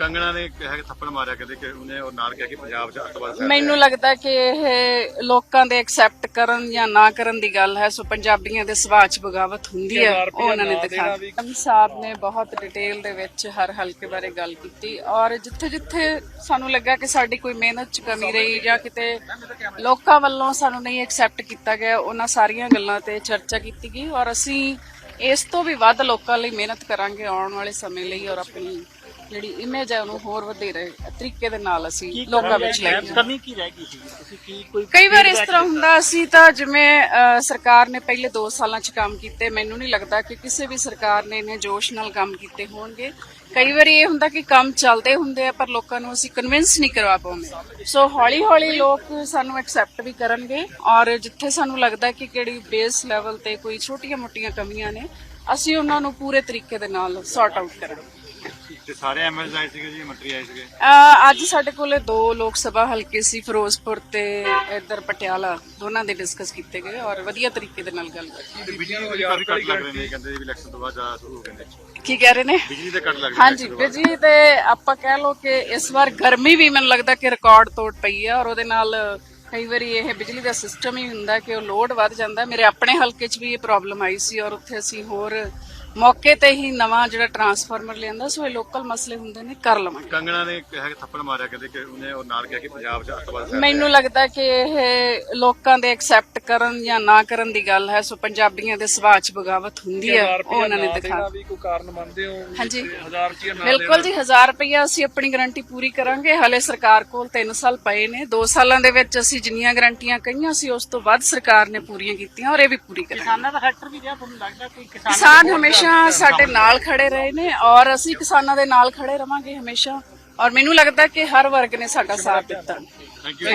ਕੰਗਣਾ ਨੇ ਕਿਹਾ ਕਿ ਥੱਪੜ ਮਾਰਿਆ ਕਹਿੰਦੇ ਕਿ ਉਹਨੇ ਉਹ ਨਾਲ ਕਿਹਾ ਕਿ ਪੰਜਾਬ 'ਚ ਫੈਲ ਮੈਨੂੰ ਲੱਗਦਾ ਕਿ ਇਹ ਲੋਕਾਂ ਦੇ ਐਕਸੈਪਟ ਕਰਨ ਜਾਂ ਨਾ ਕਰਨ ਦੀ ਗੱਲ ਹੈ ਸੋ ਪੰਜਾਬੀਆਂ ਦੇ ਸੁਭਾਅ 'ਚ ਬਗਾਵਤ ਹੁੰਦੀ ਹੈ ਉਹ ਉਹਨਾਂ ਨੇ ਦਿਖਾ ਦਿੱਤਾ। ਸਾਹਿਬ ਨੇ ਬਹੁਤ ਡਿਟੇਲ ਦੇ ਵਿੱਚ ਹਰ ਹਲਕੇ ਬਾਰੇ ਗੱਲ ਕੀਤੀ ਔਰ ਜਿੱਥੇ ਜਿੱਥੇ ਸਾਨੂੰ ਲੱਗਾ ਕਿ ਸਾਡੀ ਕੋਈ ਮਿਹਨਤ 'ਚ ਕਮੀ ਰਹੀ ਜਾਂ ਕਿਤੇ ਲੋਕਾਂ ਵੱਲੋਂ ਸਾਨੂੰ ਨਹੀਂ ਐਕਸੈਪਟ ਕੀਤਾ ਗਿਆ ਉਹਨਾਂ ਸਾਰੀਆਂ ਗੱਲਾਂ ਤੇ ਚਰਚਾ ਕੀਤੀ ਗਈ ਔਰ ਅਸੀਂ ਇਸ ਤੋਂ ਵੀ ਵੱਧ ਲੋਕਾਂ ਲਈ ਮਿਹਨਤ ਕਰਾਂਗੇ ਆਉਣ ਵਾਲੇ ਸਮੇਂ ਲਈ ਔਰ ਆਪਣੀ ਜਿਹੜੀ ਇਮੇਜ ਹੈ ਉਹਨੂੰ ਹੋਰ ਵਧੇਰੇ ਤਰੀਕੇ ਦੇ ਨਾਲ ਅਸੀਂ ਲੋਕਾਂ ਵਿੱਚ ਲੈ ਕੇ ਕਮੀ ਕੀ ਰਹਿ ਗਈ ਸੀ? ਤੁਸੀਂ ਕੀ ਕੋਈ ਕਈ ਵਾਰ ਇਸ ਤਰ੍ਹਾਂ ਹੁੰਦਾ ਸੀ ਤਾਂ ਜਿਵੇਂ ਸਰਕਾਰ ਨੇ ਪਹਿਲੇ 2 ਸਾਲਾਂ 'ਚ ਕੰਮ ਕੀਤੇ ਮੈਨੂੰ ਨਹੀਂ ਲੱਗਦਾ ਕਿ ਕਿਸੇ ਵੀ ਸਰਕਾਰ ਨੇ ਇਹਨੇ ਜੋਸ਼ ਨਾਲ ਕੰਮ ਕੀਤੇ ਹੋਣਗੇ। ਕਈ ਵਾਰੀ ਇਹ ਹੁੰਦਾ ਕਿ ਕੰਮ ਚੱਲਦੇ ਹੁੰਦੇ ਆ ਪਰ ਲੋਕਾਂ ਨੂੰ ਅਸੀਂ ਕਨਵਿੰਸ ਨਹੀਂ ਕਰਵਾ ਪਾਉਂਦੇ। ਸੋ ਹੌਲੀ ਹੌਲੀ ਲੋਕ ਸਾਨੂੰ ਐਕਸੈਪਟ ਵੀ ਕਰਨਗੇ ਔਰ ਜਿੱਥੇ ਸਾਨੂੰ ਲੱਗਦਾ ਕਿ ਕਿਹੜੀ ਬੇਸ ਲੈਵਲ ਤੇ ਕੋਈ ਛੋਟੀਆਂ-ਮੋਟੀਆਂ ਕਮੀਆਂ ਨੇ ਅਸੀਂ ਉਹਨਾਂ ਨੂੰ ਪੂਰੇ ਤਰੀਕੇ ਦੇ ਨਾਲ ਸੌਰਟ ਆਊਟ ਕਰਾਂਗੇ। ਤੇ ਸਾਰੇ ਐਮਐਲਏ ਆਏ ਸੀਗੇ ਜੀ ਮੰਤਰੀ ਆਏ ਸੀਗੇ? ਅਹ ਅੱਜ ਸਾਡੇ ਕੋਲੇ ਦੋ ਲੋਕ ਸਭਾ ਹਲਕੇ ਸੀ ਫਿਰੋਜ਼ਪੁਰ ਤੇ ਇੱਧਰ ਪਟਿਆਲਾ। ਦੋਨਾਂ ਦੇ ਡਿਸਕਸ ਕੀਤੇ ਗਏ ਔਰ ਵਧੀਆ ਤਰੀਕੇ ਦੇ ਨਾਲ ਗੱਲ ਕੀਤੀ ਤੇ ਬਿਜਲੀ ਦੇ ਕਾਫੀ ਕੱਟ ਲੱਗ ਰਹੇ ਨੇ ਕਹਿੰਦੇ ਵੀ ਇਲੈਕਸ਼ਨ ਤੋਂ ਬਾਅਦ ਜ਼ਿਆਦਾ ਸ਼ੁਰੂ ਹੋ ਗਏ ਨੇ। ਕੀ ਕਹਿ ਰਹੇ ਨੇ? ਬਿਜਲੀ ਦੇ ਕੱਟ ਲੱਗ ਰਹੇ ਹਾਂਜੀ ਬਿਜਲੀ ਤੇ ਆਪਾਂ ਕਹਿ ਲਓ ਕਿ ਇਸ ਵਾਰ ਗਰਮੀ ਵੀ ਮੈਨੂੰ ਲੱਗਦਾ ਕਿ ਰਿਕਾਰਡ ਤੋੜ ਪਈ ਹੈ ਔਰ ਉਹਦੇ ਨਾਲ ਕਈ ਵਾਰੀ ਇਹ ਬਿਜਲੀ ਦਾ ਸਿਸਟਮ ਹੀ ਹੁੰਦਾ ਕਿ ਉਹ ਲੋਡ ਵੱਧ ਜਾਂਦਾ। ਮੇਰੇ ਆਪਣੇ ਹਲਕੇ 'ਚ ਵੀ ਇਹ ਪ੍ਰੋਬਲਮ ਆਈ ਸੀ ਔਰ ਉੱਥੇ ਅਸੀਂ ਹੋਰ ਮੌਕੇ ਤੇ ਹੀ ਨਵਾਂ ਜਿਹੜਾ ਟਰਾਂਸਫਾਰਮਰ ਲਿਆਂਦਾ ਸੋ ਇਹ ਲੋਕਲ ਮਸਲੇ ਹੁੰਦੇ ਨੇ ਕਰ ਲਵਾਂਗੇ। ਕੰਗਣਾ ਨੇ ਕਿਹਾ ਕਿ ਥੱਪੜ ਮਾਰਿਆ ਕਹਿੰਦੇ ਕਿ ਉਹਨੇ ਉਹ ਨਾਲ ਕਿਹਾ ਕਿ ਪੰਜਾਬ 'ਚ ਅੱਤਵਾਦ ਮੈਨੂੰ ਲੱਗਦਾ ਕਿ ਇਹ ਲੋਕਾਂ ਦੇ ਐਕਸੈਪਟ ਕਰਨ ਜਾਂ ਨਾ ਕਰਨ ਦੀ ਗੱਲ ਹੈ ਸੋ ਪੰਜਾਬੀਆਂ ਦੇ ਸੁਭਾਅ 'ਚ ਬਗਾਵਤ ਹੁੰਦੀ ਹੈ ਉਹ ਉਹਨਾਂ ਨੇ ਦਿਖਾ ਵੀ ਕੋਈ ਕਾਰਨ ਮੰਨਦੇ ਹੋ ਹਾਂਜੀ। ਹਜ਼ਾਰ ਰੁਪਏ ਬਿਲਕੁਲ ਜੀ 1000 ਰੁਪਇਆ ਅਸੀਂ ਆਪਣੀ ਗਾਰੰਟੀ ਪੂਰੀ ਕਰਾਂਗੇ। ਹਲੇ ਸਰਕਾਰ ਕੋਲ 3 ਸਾਲ ਪਏ ਨੇ 2 ਸਾਲਾਂ ਦੇ ਵਿੱਚ ਅਸੀਂ ਜਿੰਨੀਆਂ ਗਾਰੰਟੀਆਂ ਕਹੀਆਂ ਸੀ ਉਸ ਤੋਂ ਵੱਧ ਸਰਕਾਰ ਨੇ ਪੂਰੀਆਂ ਕੀਤੀਆਂ ਔਰ ਇਹ ਵੀ ਪੂਰੀ ਕਰਾਂਗੇ। ਕਿਸਾਨਾਂ ਦਾ ਫੈਕਟਰ ਵੀ ਰਿਹਾ ਤੁਹਾਨੂੰ ਲੱਗਦਾ ਕੋਈ ਕਿਸਾਨ ਕਿਸਾਨ ਹਮੇਸ਼ਾ ਸਾਡੇ ਨਾਲ ਖੜੇ ਰਹੇ ਨੇ ਔਰ ਅਸੀਂ ਕਿਸਾਨਾਂ ਦੇ ਨਾਲ ਖੜੇ ਰਵਾਂਗੇ ਹਮੇਸ਼ਾ। ਔਰ ਮੈਨੂੰ ਲੱਗਦਾ ਕਿ ਹਰ ਵਰਗ ਨੇ ਸਾਡਾ ਸਾਥ ਦਿੱਤਾ।